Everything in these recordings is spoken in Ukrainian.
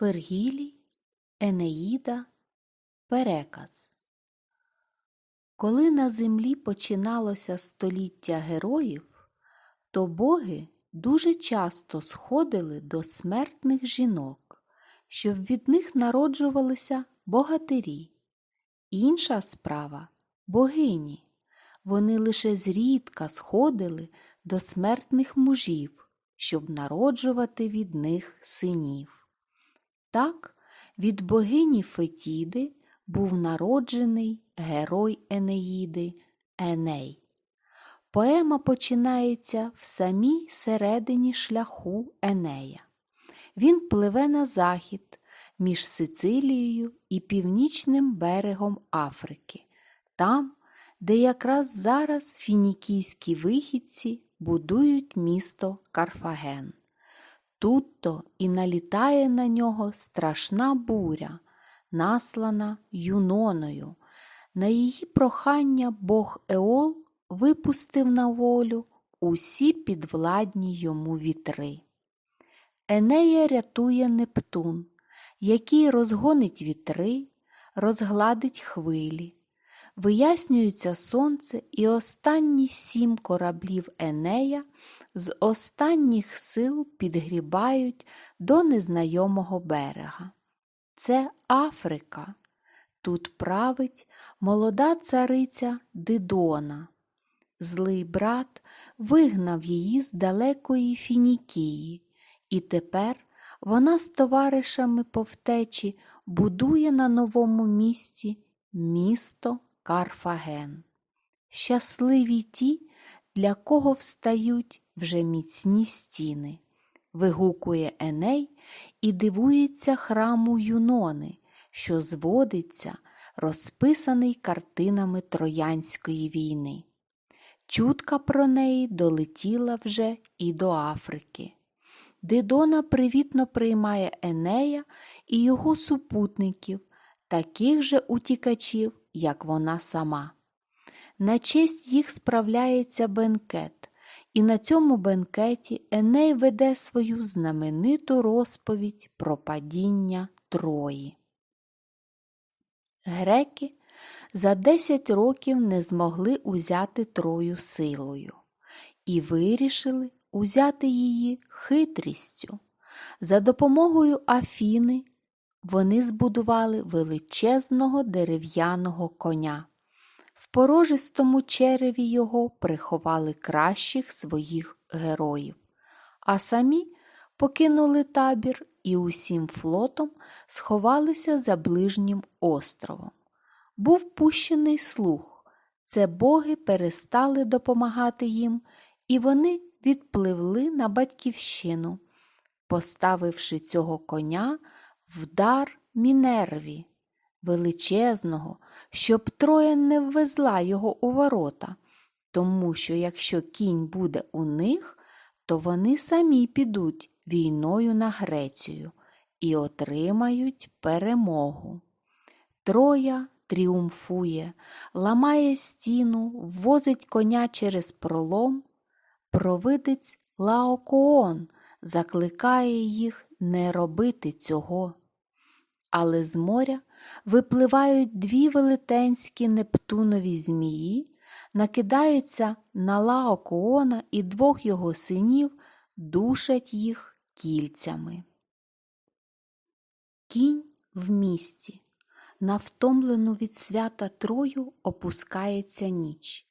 Вергілій, Енеїда, Переказ. Коли на землі починалося століття героїв, то боги дуже часто сходили до смертних жінок, щоб від них народжувалися богатирі. Інша справа богині. Вони лише зрідка сходили до смертних мужів, щоб народжувати від них синів. Так, від богині Фетіди був народжений герой Енеїди Еней. Поема починається в самій середині шляху Енея. Він пливе на захід між Сицилією і північним берегом Африки, там, де якраз зараз фінікійські вихідці будують місто Карфаген. Тут-то і налітає на нього страшна буря, наслана Юноною. На її прохання бог Еол випустив на волю усі підвладні йому вітри. Енея рятує Нептун, який розгонить вітри, розгладить хвилі. Вияснюється сонце, і останні сім кораблів Енея з останніх сил підгрібають до незнайомого берега. Це Африка. Тут править молода цариця Дидона. Злий брат вигнав її з далекої Фінікії, і тепер вона з товаришами по втечі будує на новому місці місто Карфаген. Щасливі ті, для кого встають вже міцні стіни. Вигукує Еней і дивується храму Юнони, що зводиться, розписаний картинами Троянської війни. Чутка про неї долетіла вже і до Африки. Дидона привітно приймає Енея і його супутників, таких же утікачів, як вона сама. На честь їх справляється бенкет, і на цьому бенкеті Еней веде свою знамениту розповідь про падіння Трої. Греки за 10 років не змогли узяти Трою силою і вирішили узяти її хитрістю. За допомогою Афіни вони збудували величезного дерев'яного коня. В порожистому череві його приховали кращих своїх героїв, а самі покинули табір і усім флотом сховалися за ближнім островом. Був пущений слух, це боги перестали допомагати їм, і вони відпливли на батьківщину, поставивши цього коня в дар Мінерві, величезного, щоб Троя не ввезла його у ворота, тому що якщо кінь буде у них, то вони самі підуть війною на Грецію і отримають перемогу. Троя тріумфує, ламає стіну, ввозить коня через пролом. Провидець Лаокоон закликає їх не робити цього. Але з моря випливають дві велетенські нептунові змії, накидаються на Лаокоона і двох його синів, душать їх кільцями. Кінь в місті. На втомлену від свята Трою опускається ніч.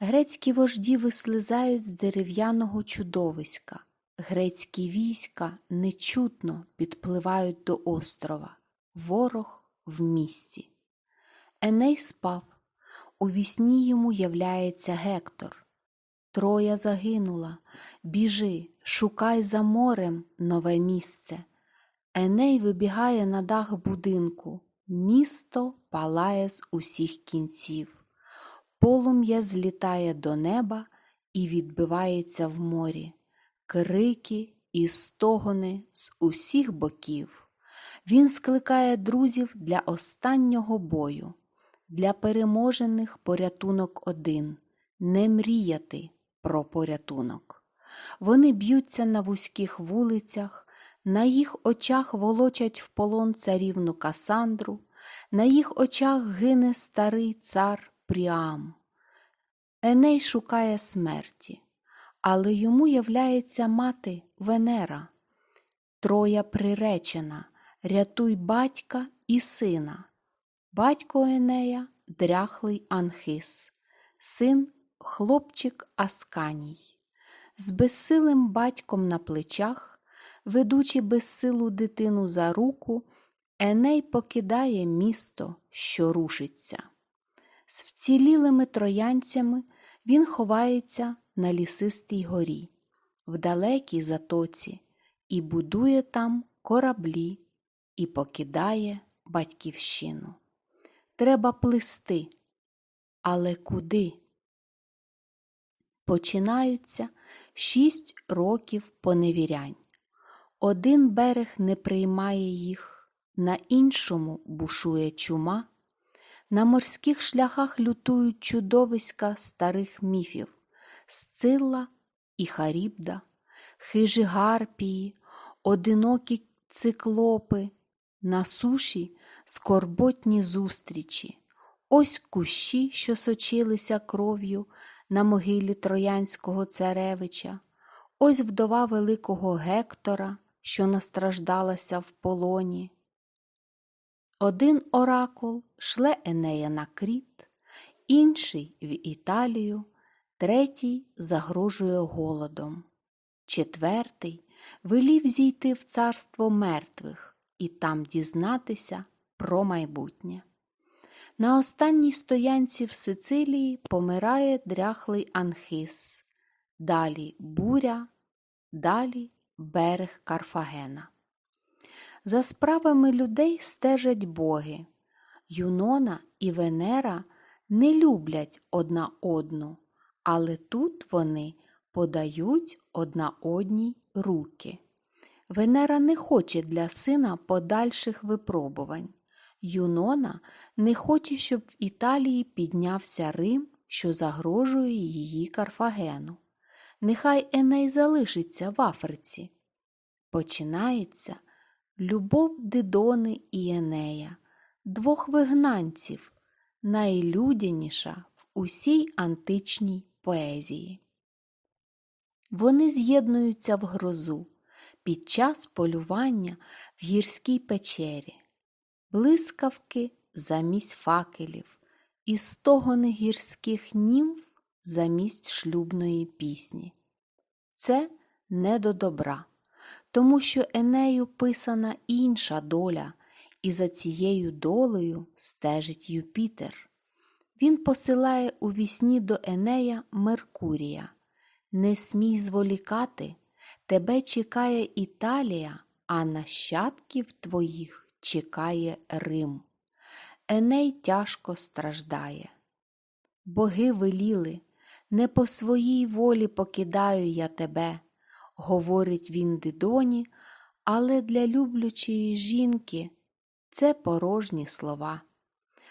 Грецькі вожді вислизають з дерев'яного чудовиська. Грецькі війська нечутно підпливають до острова. Ворог в місті. Еней спав. У вісні йому являється Гектор. Троя загинула. Біжи, шукай за морем нове місце. Еней вибігає на дах будинку. Місто палає з усіх кінців. Полум'я злітає до неба і відбивається в морі, крики і стогони з усіх боків. Він скликає друзів для останнього бою, для переможених порятунок один не мріяти про порятунок. Вони б'ються на вузьких вулицях, На їх очах волочать в полон царівну Касандру, на їх очах гине старий цар Пріам. Еней шукає смерті, але йому являється мати Венера. Троя приречена, рятуй батька і сина. Батько Енея дряхлий Анхис, син хлопчик Асканій. З безсилим батьком на плечах, ведучи безсилу дитину за руку, Еней покидає місто, що рушиться. З вцілілими троянцями він ховається на лісистій горі, в далекій затоці, і будує там кораблі, і покидає батьківщину. Треба плисти, але куди? Починаються шість років поневірянь. Один берег не приймає їх, на іншому бушує чума, на морських шляхах лютують чудовиська старих міфів Сцилла і Харібда, хижі гарпії, одинокі циклопи, на суші скорботні зустрічі, ось кущі, що сочилися кров'ю на могилі Троянського царевича, ось вдова великого Гектора, що настраждалася в полоні. Один оракул шле Енея на кріт, інший в Італію, третій загрожує голодом, четвертий велів зійти в царство мертвих і там дізнатися про майбутнє. На останній стоянці в Сицилії помирає дряхлий Анхис, далі буря, далі берег Карфагена. За справами людей стежать боги. Юнона і Венера не люблять одна одну, але тут вони подають одна одній руки. Венера не хоче для сина подальших випробувань. Юнона не хоче, щоб в Італії піднявся Рим, що загрожує її Карфагену. Нехай Еней залишиться в Африці. Починається любов Дидони і Енея, двох вигнанців, найлюдяніша в усій античній поезії. Вони з'єднуються в грозу під час полювання в гірській печері, блискавки замість факелів і стогони гірських німф замість шлюбної пісні. Це не до добра, тому що Енею писана інша доля, і за цією долею стежить Юпітер. Він посилає у вісні до Енея Меркурія. Не смій зволікати, тебе чекає Італія, а нащадків твоїх чекає Рим. Еней тяжко страждає. Боги веліли, не по своїй волі покидаю я тебе, говорить він Дидоні, але для люблячої жінки це порожні слова.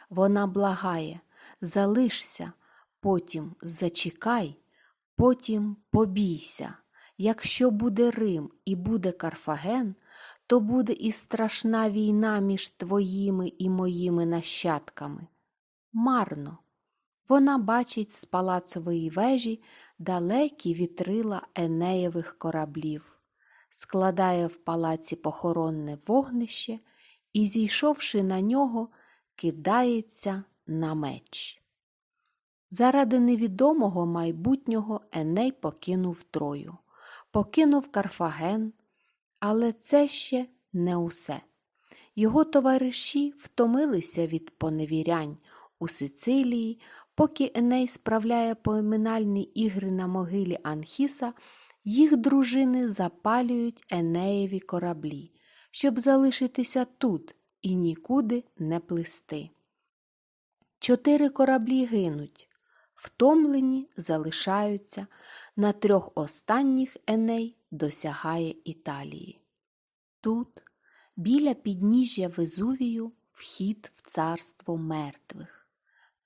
Вона благає, залишся, потім зачекай, потім побійся. Якщо буде Рим і буде Карфаген, то буде і страшна війна між твоїми і моїми нащадками. Марно. Вона бачить з палацової вежі далекі вітрила Енеєвих кораблів, складає в палаці похоронне вогнище і, зійшовши на нього, кидається на меч. Заради невідомого майбутнього Еней покинув Трою, покинув Карфаген, але це ще не усе. Його товариші втомилися від поневірянь у Сицилії, поки Еней справляє поминальні ігри на могилі Анхіса, їх дружини запалюють Енеєві кораблі, щоб залишитися тут і нікуди не плисти. Чотири кораблі гинуть, втомлені залишаються, на трьох останніх Еней досягає Італії. Тут, біля підніжжя Везувію, вхід в царство мертвих.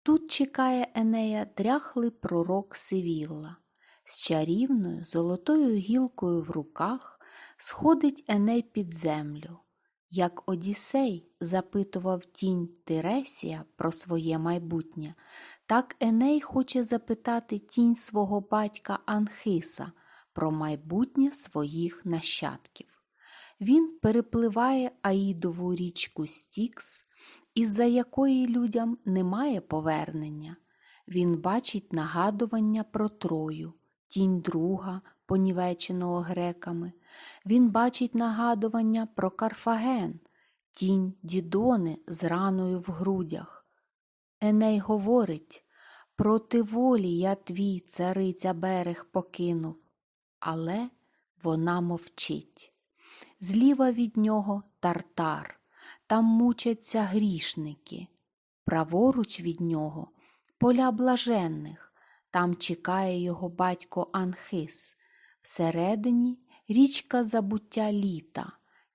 Тут чекає Енея дряхлий пророк Сивілла з чарівною золотою гілкою в руках, сходить Еней під землю. Як Одіссей запитував тінь Тиресія про своє майбутнє, так Еней хоче запитати тінь свого батька Анхиса про майбутнє своїх нащадків. Він перепливає Аїдову річку Стікс, із-за якої людям немає повернення. Він бачить нагадування про Трою, тінь друга, понівеченого греками. Він бачить нагадування про Карфаген, тінь Дідони з раною в грудях. Еней говорить проти волі я твій, цариця берег покинув, але вона мовчить. Зліва від нього тартар, там мучаться грішники, праворуч від нього поля блаженних, там чекає його батько Анхис, всередині річка забуття літа,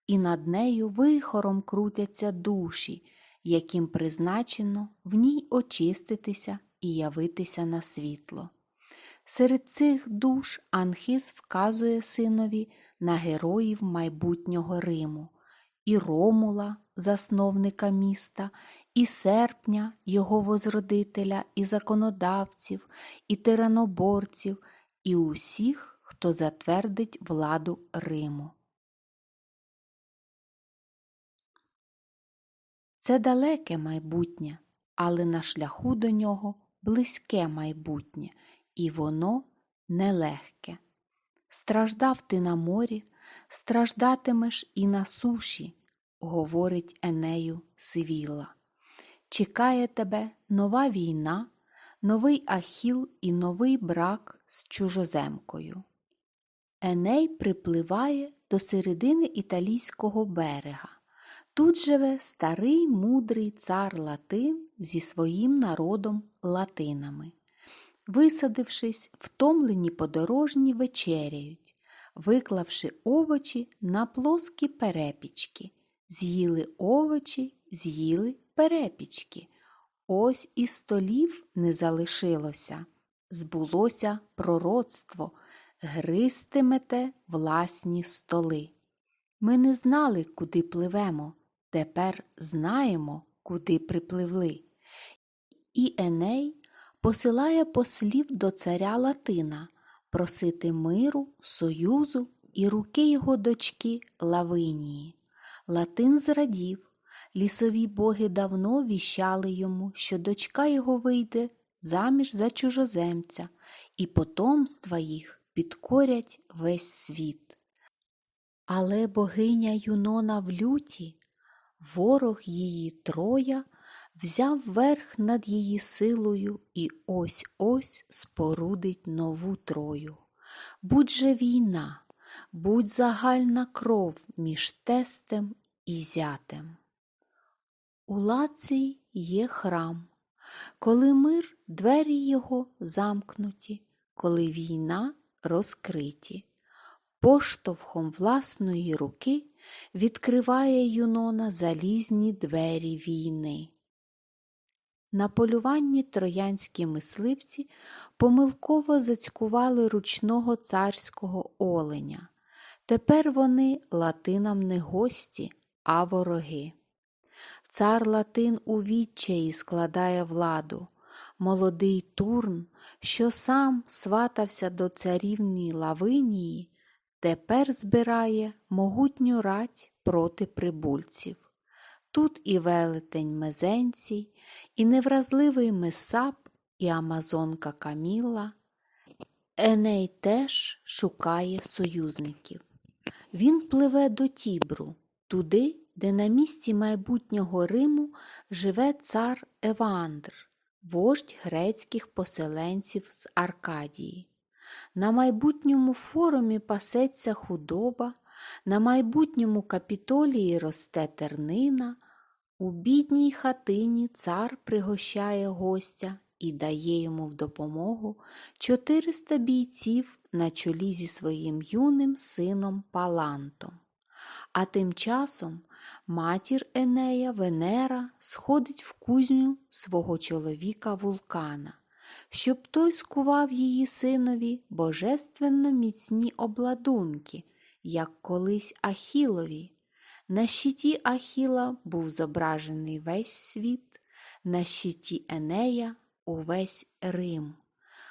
і над нею вихором крутяться душі, яким призначено в ній очиститися і явитися на світло. Серед цих душ Анхис вказує синові на героїв майбутнього Риму, і Ромула, засновника міста, і серпня, його возродителя, і законодавців, і тираноборців, і усіх, хто затвердить владу Риму. Це далеке майбутнє, але на шляху до нього близьке майбутнє, і воно нелегке. Страждав ти на морі, страждатимеш і на суші, говорить Енею Сивіла. Чекає тебе нова війна, новий ахіл і новий брак з чужоземкою. Еней припливає до середини італійського берега. Тут живе старий мудрий цар Латин зі своїм народом латинами. Висадившись, втомлені подорожні вечеряють, виклавши овочі на плоскі перепічки, з'їли овочі, з'їли перепічки. Ось і столів не залишилося. Збулося пророцтво, гристимете власні столи. Ми не знали, куди пливемо, тепер знаємо, куди припливли. І Еней посилає послів до царя Латина просити миру, союзу і руки його дочки Лавинії. Латин зрадів, лісові боги давно віщали йому, що дочка його вийде заміж за чужоземця, і потомства їх підкорять весь світ. Але богиня Юнона в люті, ворог її Троя, взяв верх над її силою і ось ось спорудить нову Трою. Будь же війна, будь загальна кров між тестем і зятем. У Лації є храм, коли мир двері його замкнуті, коли війна розкриті. Поштовхом власної руки відкриває Юнона залізні двері війни. На полюванні троянські мисливці помилково зацькували ручного царського оленя. Тепер вони латинам не гості, а вороги. Цар Латин у відчаї складає владу. Молодий Турн, що сам сватався до царівні Лавинії, тепер збирає могутню рать проти прибульців. Тут і велетень Мезенцій, і невразливий Месап, і Амазонка Каміла. Еней теж шукає союзників. Він пливе до Тібру, туди, де на місці майбутнього Риму живе цар Евандр, вождь грецьких поселенців з Аркадії. На майбутньому форумі пасеться худоба, на майбутньому капітолії росте тернина, у бідній хатині цар пригощає гостя і дає йому в допомогу 400 бійців на чолі зі своїм юним сином Палантом. А тим часом матір Енея Венера сходить в кузню свого чоловіка вулкана, щоб той скував її синові божественно міцні обладунки, як колись Ахілові. На щиті Ахіла був зображений весь світ, на щиті Енея увесь Рим.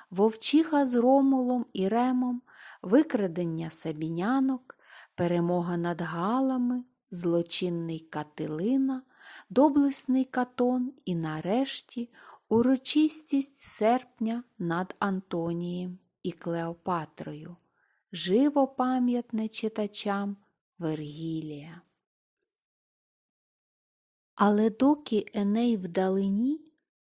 Вовчиха з Ромулом і Ремом, викрадення сабінянок, перемога над Галами, злочинний Катилина, доблесний Катон і нарешті урочистість серпня над Антонієм і Клеопатрою. Живо пам'ятне читачам Вергілія. Але доки Еней вдалині,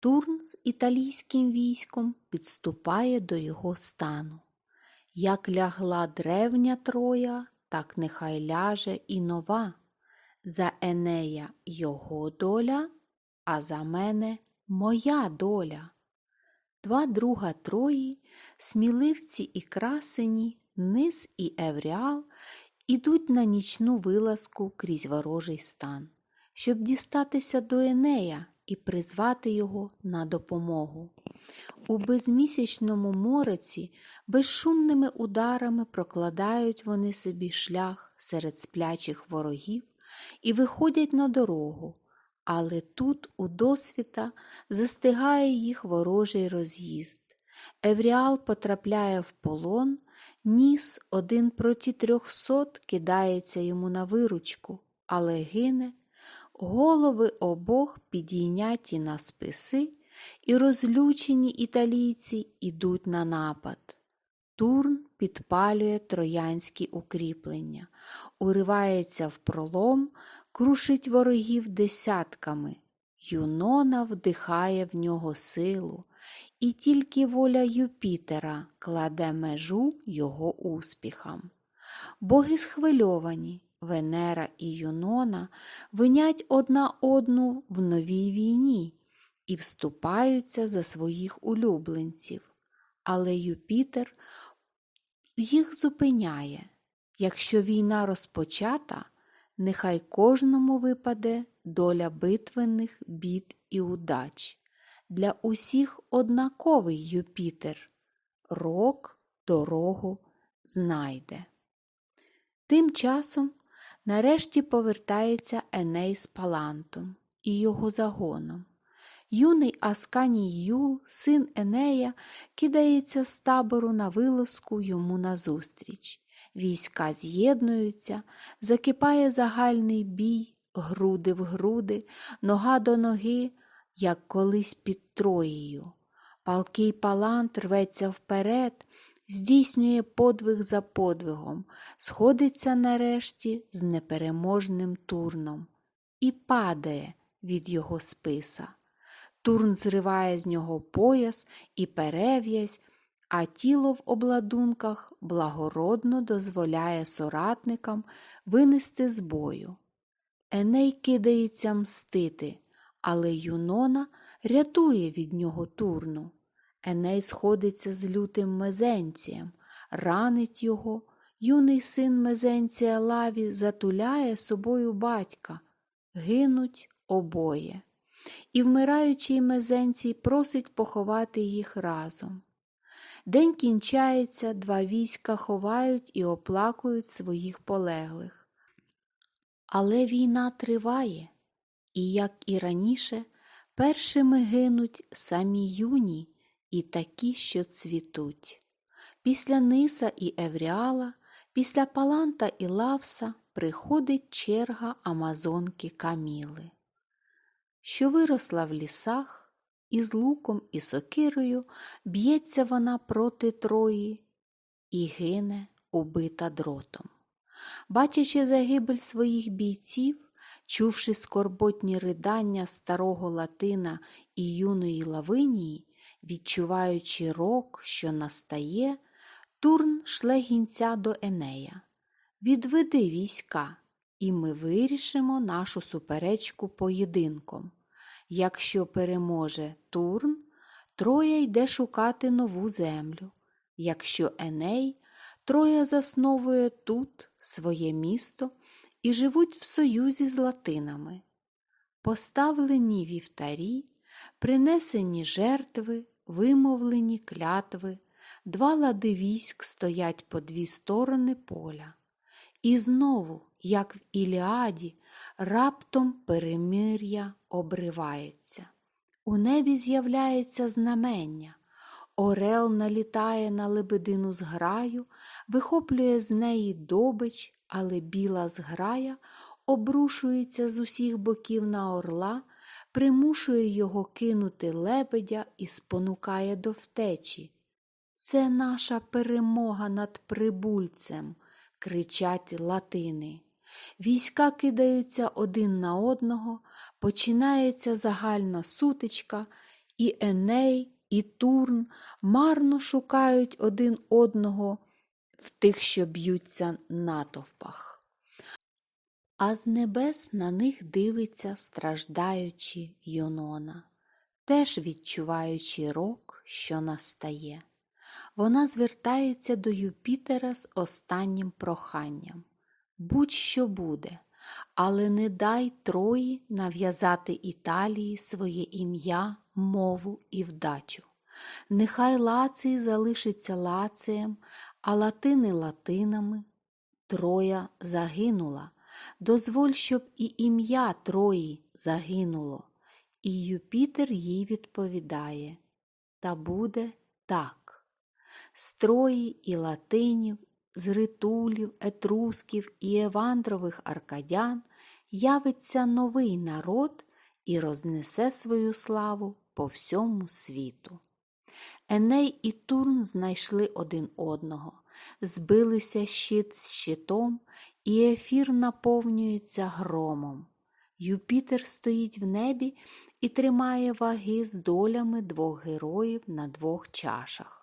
Турн з італійським військом підступає до його стану. Як лягла древня Троя, так нехай ляже і нова. За Енея його доля, а за мене моя доля. Два друга Трої, сміливці і красені, Низ і Евріал ідуть на нічну вилазку крізь ворожий стан, щоб дістатися до Енея і призвати його на допомогу. У безмісячному мороці безшумними ударами прокладають вони собі шлях серед сплячих ворогів і виходять на дорогу, але тут у досвіта застигає їх ворожий роз'їзд. Евріал потрапляє в полон, ніс один проти трьохсот кидається йому на виручку, але гине. Голови обох підійняті на списи, і розлючені італійці ідуть на напад. Турн підпалює троянські укріплення, уривається в пролом, крушить ворогів десятками. Юнона вдихає в нього силу, і тільки воля Юпітера кладе межу його успіхам. Боги схвильовані, Венера і Юнона винять одна одну в новій війні і вступаються за своїх улюбленців. Але Юпітер їх зупиняє. Якщо війна розпочата, нехай кожному випаде доля битвених бід і удач. Для усіх однаковий Юпітер, рок дорогу знайде. Тим часом нарешті повертається Еней з Палантом і його загоном. Юний Асканій Юл, син Енея, кидається з табору на вилазку йому назустріч. Війська з'єднуються, закипає загальний бій, груди в груди, нога до ноги, як колись під Троєю. Палкий палант рветься вперед, здійснює подвиг за подвигом, сходиться нарешті з непереможним турном і падає від його списа. Турн зриває з нього пояс і перев'язь, а тіло в обладунках благородно дозволяє соратникам винести з бою. Еней кидається мстити, але Юнона рятує від нього турну. Еней сходиться з лютим мезенцієм, ранить його, юний син мезенція лаві затуляє собою батька, гинуть обоє. І вмираючий мезенцій просить поховати їх разом. День кінчається, два війська ховають і оплакують своїх полеглих. Але війна триває, і, як і раніше, першими гинуть самі юні і такі, що цвітуть. Після Ниса і Евріала, після Паланта і Лавса приходить черга Амазонки Каміли, що виросла в лісах, і з луком і сокирою б'ється вона проти Трої і гине, убита дротом. Бачачи загибель своїх бійців, чувши скорботні ридання старого Латина і юної Лавинії, відчуваючи рок, що настає, Турн шле гінця до Енея. Відведи війська, і ми вирішимо нашу суперечку поєдинком. Якщо переможе Турн, Троя йде шукати нову землю. Якщо Еней, Троя засновує тут своє місто і живуть в союзі з латинами. Поставлені вівтарі, принесені жертви, вимовлені клятви, два лади військ стоять по дві сторони поля. І знову, як в Іліаді, раптом перемир'я обривається. У небі з'являється знамення. Орел налітає на лебедину зграю, вихоплює з неї добич, але біла зграя обрушується з усіх боків на орла, примушує його кинути лебедя і спонукає до втечі. Це наша перемога над прибульцем, кричать латини. Війська кидаються один на одного, починається загальна сутичка, і Еней, і Турн марно шукають один одного в тих, що б'ються натовпах. А з небес на них дивиться, страждаючи Йонона, теж відчуваючи рок, що настає. Вона звертається до Юпітера з останнім проханням будь-що буде, але не дай Трої нав'язати Італії своє ім'я, мову і вдачу. Нехай Лацій залишиться лацієм, а латини латинами. Троя загинула. Дозволь, щоб і ім'я Трої загинуло. І Юпітер їй відповідає Та буде так. З Трої і латинів, з ритулів, етрусків і евандрових аркадян явиться новий народ і рознесе свою славу по всьому світу. Еней і Турн знайшли один одного, збилися щит з щитом, і ефір наповнюється громом. Юпітер стоїть в небі і тримає ваги з долями двох героїв на двох чашах.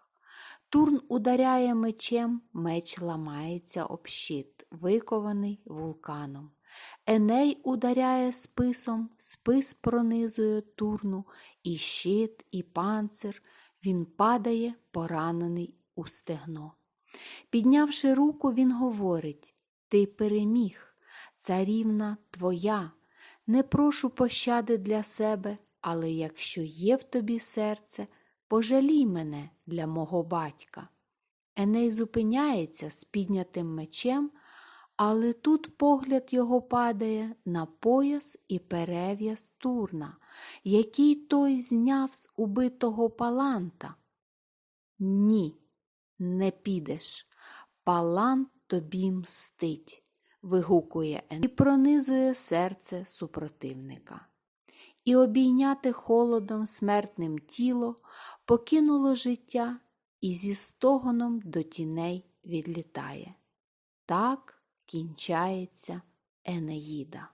Турн ударяє мечем, меч ламається об щит, викований вулканом. Еней ударяє списом, спис пронизує турну, і щит, і панцир. Він падає, поранений у стегно. Піднявши руку, він говорить Ти переміг, царівна твоя. Не прошу пощади для себе, але якщо є в тобі серце, пожалій мене для мого батька. Еней зупиняється з піднятим мечем, але тут погляд його падає на пояс і перев'яз Турна, який той зняв з убитого паланта. Ні, не підеш. Палант тобі мстить, вигукує Еней і пронизує серце супротивника. І обійняти холодом смертним тіло покинуло життя і зі стогоном до тіней відлітає. Так кінчається Енеїда.